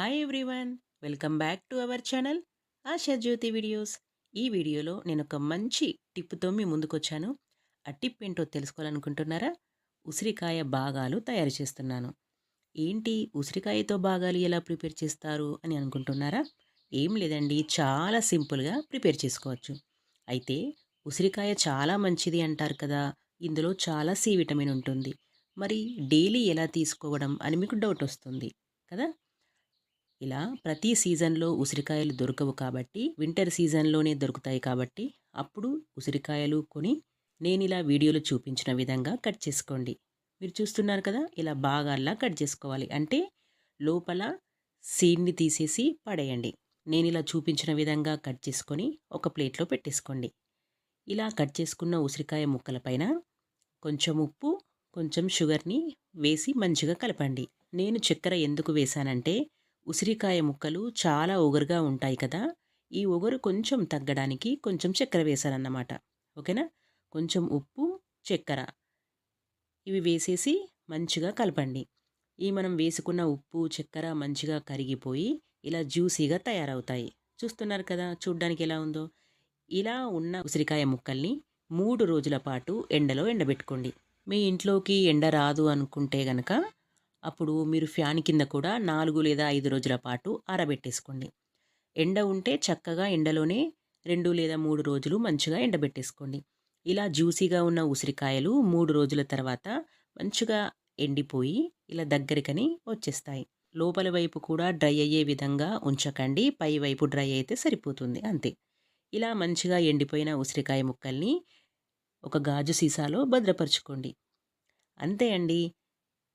Hi everyone welcome back to our channel Asha Jyothi videos ఈ వీడియోలో నేను ఒక మంచి టిప్తో మీ ముందుకొచ్చాను. ఆ టిప్ ఏంటో తెలుసుకోవాలనుకుంటున్నారా? ఉసిరికాయ భాగాలు తయారు చేస్తున్నాను. ఏంటి ఉసిరికాయతో భాగాలు ఎలా ప్రిపేర్ చేస్తారు అని అనుకుంటున్నారా? ఏం లేదండి చాలా సింపుల్గా ప్రిపేర్ చేసుకోవచ్చు. అయితే ఉసిరికాయ చాలా మంచిది అంటారు కదా ఇందులో చాలా సి విటమిన్ ఉంటుంది. మరి డైలీ ఎలా తీసుకోవడం అని మీకు డౌట్ వస్తుంది కదా? ఇలా ప్రతి సీజన్లో ఉసిరికాయలు దొరకవు కాబట్టి వింటర్ సీజన్లోనే దొరుకుతాయి కాబట్టి అప్పుడు ఉసిరికాయలు కొని నేను ఇలా వీడియోలో చూపించిన విధంగా కట్ చేసుకోండి. మీరు చూస్తున్నారు కదా ఇలా బాగా అలా కట్ చేసుకోవాలి. అంటే లోపల సీడ్ని తీసేసి పడేయండి. నేను ఇలా చూపించిన విధంగా కట్ చేసుకొని ఒక ప్లేట్లో పెట్టేసుకోండి. ఇలా కట్ చేసుకున్న ఉసిరికాయ ముక్కల పైన కొంచెం ఉప్పు కొంచెం షుగర్ని వేసి మంచిగా కలపండి. నేను చక్కెర ఎందుకు వేశానంటే ఉసిరికాయ ముక్కలు చాలా ఒగరుగా ఉంటాయి కదా. ఈ ఒగరు కొంచెం తగ్గడానికి కొంచెం చక్కెర వేశానన్నమాట ఓకేనా? కొంచెం ఉప్పు చక్కెర. ఇవి వేసేసి మంచిగా కలపండి. ఈ మనం వేసుకున్న ఉప్పు చక్కెర మంచిగా కరిగిపోయి ఇలా జ్యూసీగా తయారవుతాయి. చూస్తున్నారు కదా చూడ్డానికి ఎలా ఉందో. ఇలా ఉన్న ఉసిరికాయ ముక్కల్ని మూడు రోజుల పాటు ఎండలో ఎండబెట్టుకోండి. మీ ఇంట్లోకి ఎండ రాదు అనుకుంటే గనక అప్పుడు మీరు ఫ్యాన్ కింద కూడా నాలుగు లేదా ఐదు రోజుల పాటు ఆరబెట్టేసుకోండి. ఎండ ఉంటే చక్కగా ఎండలోనే రెండు లేదా మూడు రోజులు మంచిగా ఎండబెట్టేసుకోండి. ఇలా జ్యూసీగా ఉన్న ఉసిరికాయలు మూడు రోజుల తర్వాత మంచిగా ఎండిపోయి ఇలా దగ్గరికని వచ్చేస్తాయి. లోపల వైపు కూడా డ్రై అయ్యే విధంగా ఉంచకండి. పై వైపు డ్రై అయితే సరిపోతుంది. అంతే. ఇలా మంచిగా ఎండిపోయిన ఉసిరికాయ ముక్కల్ని ఒక గాజు సీసాలో భద్రపరచుకోండి. అంతే అండి.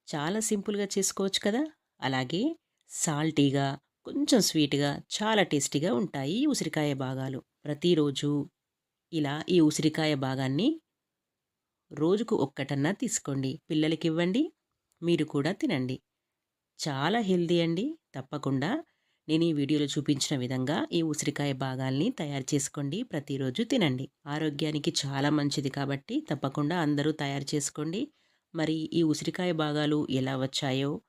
చాలా సింపుల్గా చేసుకోవచ్చు కదా! అలాగే సాల్టీగా కొంచెం స్వీట్గా చాలా టేస్టీగా ఉంటాయి ఈ ఉసిరికాయ భాగాలు. ప్రతిరోజు ఇలా ఈ ఉసిరికాయ భాగాన్ని రోజుకు ఒక్కటన్నా తీసుకోండి. పిల్లలకి ఇవ్వండి మీరు కూడా తినండి. చాలా హెల్దీ అండి. తప్పకుండా నేను ఈ వీడియోలో చూపించిన విధంగా ఈ ఉసిరికాయ భాగాల్ని తయారు చేసుకోండి. ప్రతిరోజు తినండి. ఆరోగ్యానికి చాలా మంచిది కాబట్టి తప్పకుండా అందరూ తయారు చేసుకోండి. మరి ఈ ఉసిరికాయ భాగాలు ఎలా వచ్చాయో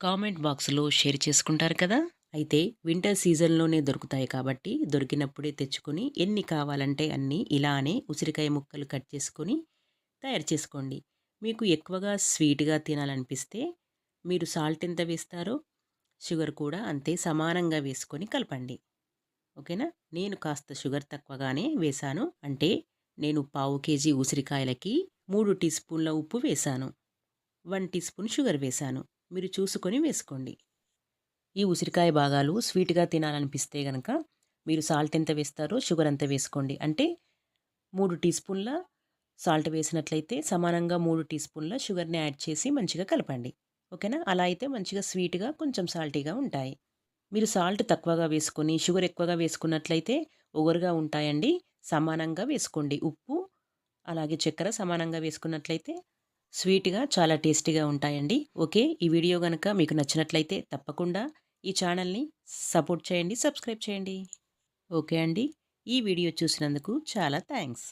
కామెంట్ బాక్స్లో షేర్ చేసుకుంటారు కదా? అయితే వింటర్ సీజన్లోనే దొరుకుతాయి కాబట్టి దొరికినప్పుడే తెచ్చుకొని ఎన్ని కావాలంటే అన్నీ ఇలానే ఉసిరికాయ ముక్కలు కట్ చేసుకొని తయారు చేసుకోండి. మీకు ఎక్కువగా స్వీట్గా తినాలనిపిస్తే మీరు సాల్ట్ ఎంత వేస్తారో షుగర్ కూడా అంతే సమానంగా వేసుకొని కలపండి. ఓకేనా? నేను కాస్త షుగర్ తక్కువగానే వేశాను. అంటే నేను పావు కేజీ ఉసిరికాయలకి మూడు టీ స్పూన్ల ఉప్పు వేశాను వన్ టీ స్పూన్ షుగర్ వేశాను మీరు చూసుకొని వేసుకోండి. ఈ ఉసిరికాయ భాగాలు స్వీట్గా తినాలనిపిస్తే గనక మీరు సాల్ట్ ఎంత వేస్తారో షుగర్ అంత వేసుకోండి. అంటే మూడు టీ స్పూన్ల సాల్ట్ వేసినట్లయితే సమానంగా మూడు టీ స్పూన్ల షుగర్ని యాడ్ చేసి మంచిగా కలపండి. ఓకేనా? అలా అయితే మంచిగా స్వీట్గా కొంచెం సాల్టీగా ఉంటాయి. మీరు సాల్ట్ తక్కువగా వేసుకొని షుగర్ ఎక్కువగా వేసుకున్నట్లయితే ఒగరుగా ఉంటాయండి. సమానంగా వేసుకోండి. ఉప్పు అలాగే చక్కెర సమానంగా వేసుకున్నట్లయితే స్వీట్గా చాలా టేస్టీగా ఉంటాయండి. ఓకే ఈ వీడియో కనుక మీకు నచ్చినట్లయితే తప్పకుండా ఈ ఛానల్ని సపోర్ట్ చేయండి సబ్స్క్రైబ్ చేయండి. ఓకే అండి ఈ వీడియో చూసినందుకు చాలా థ్యాంక్స్.